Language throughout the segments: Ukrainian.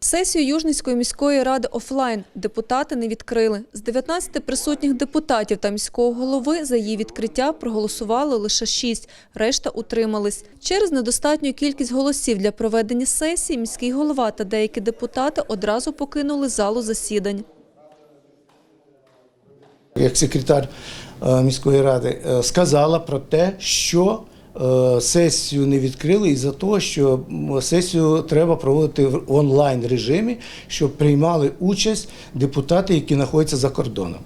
Сесію Южницької міської ради офлайн депутати не відкрили. З 19 присутніх депутатів та міського голови за її відкриття проголосували лише 6, решта утримались. Через недостатню кількість голосів для проведення сесії міський голова та деякі депутати одразу покинули залу засідань. як секретар е, міської ради е, сказала про те, що сесію не відкрили із-за того, що сесію треба проводити в онлайн режимі, щоб приймали участь депутати, які знаходяться за кордоном.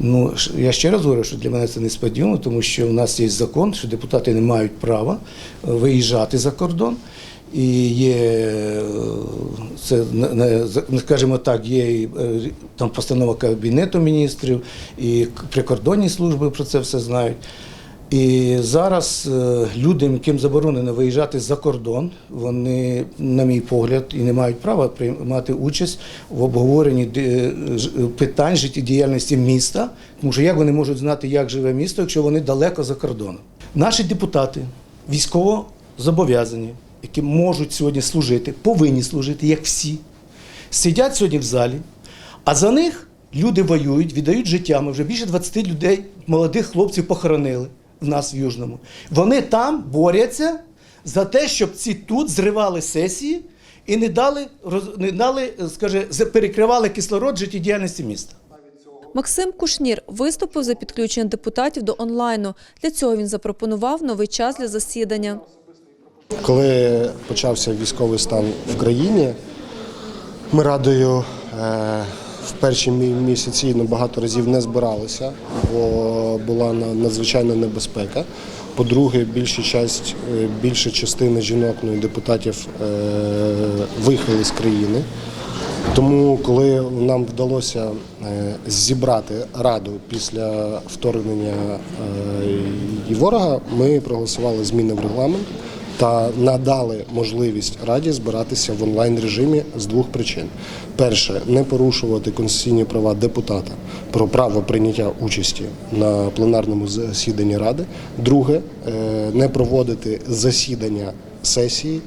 Ну, я ще раз говорю, що для мене це несподівано, тому що в нас є закон, що депутати не мають права е, виїжджати за кордон. І є, е, це, за- скажімо так, є е, там постанова Кабінету міністрів, і прикордонні служби про це все знають. І зараз е, людям, яким заборонено виїжджати за кордон, вони, на мій погляд, і не мають права приймати участь в обговоренні ж- питань життєдіяльності міста, тому що як вони можуть знати, як живе місто, якщо вони далеко за кордоном. Наші депутати військово зобов'язані, які можуть сьогодні служити, повинні служити, як всі, сидять сьогодні в залі, а за них люди воюють, віддають життя. Ми вже більше 20 людей, молодих хлопців похоронили в нас в Южному. Вони там борються за те, щоб ці тут зривали сесії і не дали, роз- не дали скаже, з- перекривали кислород життєдіяльності міста. Максим Кушнір виступив за підключення депутатів до онлайну. Для цього він запропонував новий час для засідання. Коли почався військовий стан в країні, ми радою е, в перші місяці ну, багато разів не збиралися, бо була надзвичайна небезпека. По-друге, більша часть, е, більша частина жінок ну, і депутатів е, виїхали з країни. Тому, коли нам вдалося е, зібрати раду після вторгнення і ворога, ми проголосували зміни в регламент та надали можливість раді збиратися в онлайн режимі з двох причин: перше, не порушувати конституційні права депутата про право прийняття участі на пленарному засіданні ради. Друге, е, не проводити засідання сесії.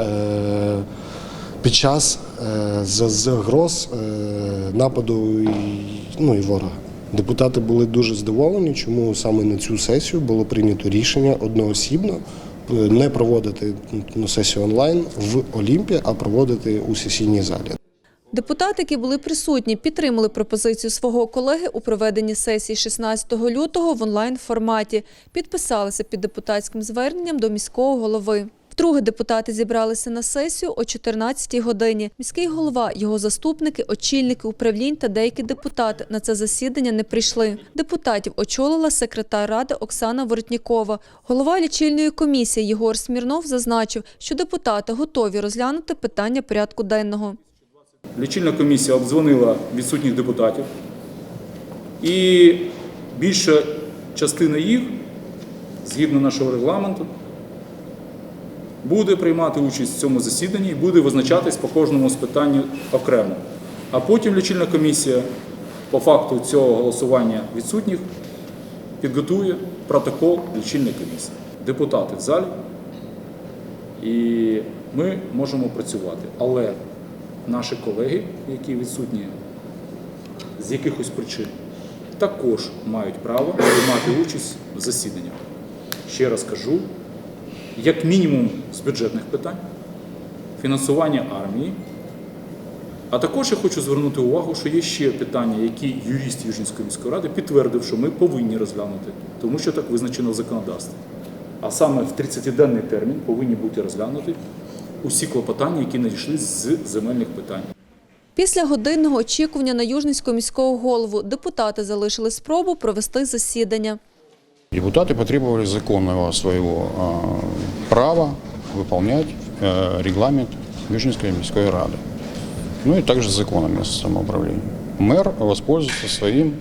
е, під час е, загроз нападу ну, і ворога. Депутати були дуже здивовані, чому саме на цю сесію було прийнято рішення одноосібно не проводити ну, сесію онлайн в Олімпі, а проводити у сесійній залі. Депутати, які були присутні, підтримали пропозицію свого колеги у проведенні сесії 16 лютого в онлайн форматі. Підписалися під депутатським зверненням до міського голови. Вдруге депутати зібралися на сесію о 14-й годині. Міський голова, його заступники, очільники управлінь та деякі депутати на це засідання не прийшли. Депутатів очолила секретар ради Оксана Воротнікова. Голова лічильної комісії Єгор Смірнов зазначив, що депутати готові розглянути питання порядку денного. Лічильна комісія обдзвонила відсутніх депутатів, і більша частина їх, згідно нашого регламенту, буде приймати участь в цьому засіданні і буде визначатись по кожному з питань окремо. А потім лічильна комісія по факту цього голосування відсутніх підготує протокол лічильної комісії. Депутати в залі, і ми можемо працювати. Але наші колеги, які відсутні з якихось причин, також мають право приймати участь в засіданнях. Ще раз кажу, як мінімум з бюджетних питань, фінансування армії. А також я хочу звернути увагу, що є ще питання, які юрист Южнівської міської ради підтвердив, що ми повинні розглянути, тому що так визначено в законодавстві. А саме в 30-денний термін повинні бути розглянуті усі клопотання, які надійшли з земельних питань. Після годинного очікування на Южницького міського голову депутати залишили спробу провести засідання. Депутаты потребовали законного своего а, права выполнять э, регламент Южинской міської рады. Ну и также закон о местном самоуправлении. Мэр воспользовался своим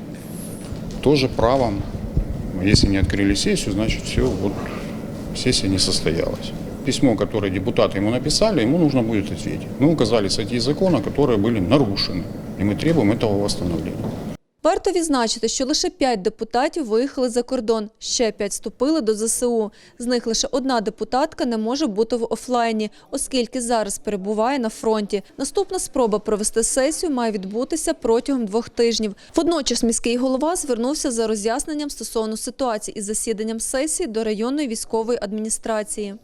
тоже правом. Если не открыли сессию, значит все, вот сессия не состоялась. Письмо, которое депутаты ему написали, ему нужно будет ответить. Мы указали статьи закона, которые были нарушены, и мы требуем этого восстановления. Варто відзначити, що лише 5 депутатів виїхали за кордон, ще 5 вступили до ЗСУ. З них лише одна депутатка не може бути в офлайні, оскільки зараз перебуває на фронті. Наступна спроба провести сесію має відбутися протягом двох тижнів. Водночас міський голова звернувся за роз'ясненням стосовно ситуації із засіданням сесії до районної військової адміністрації.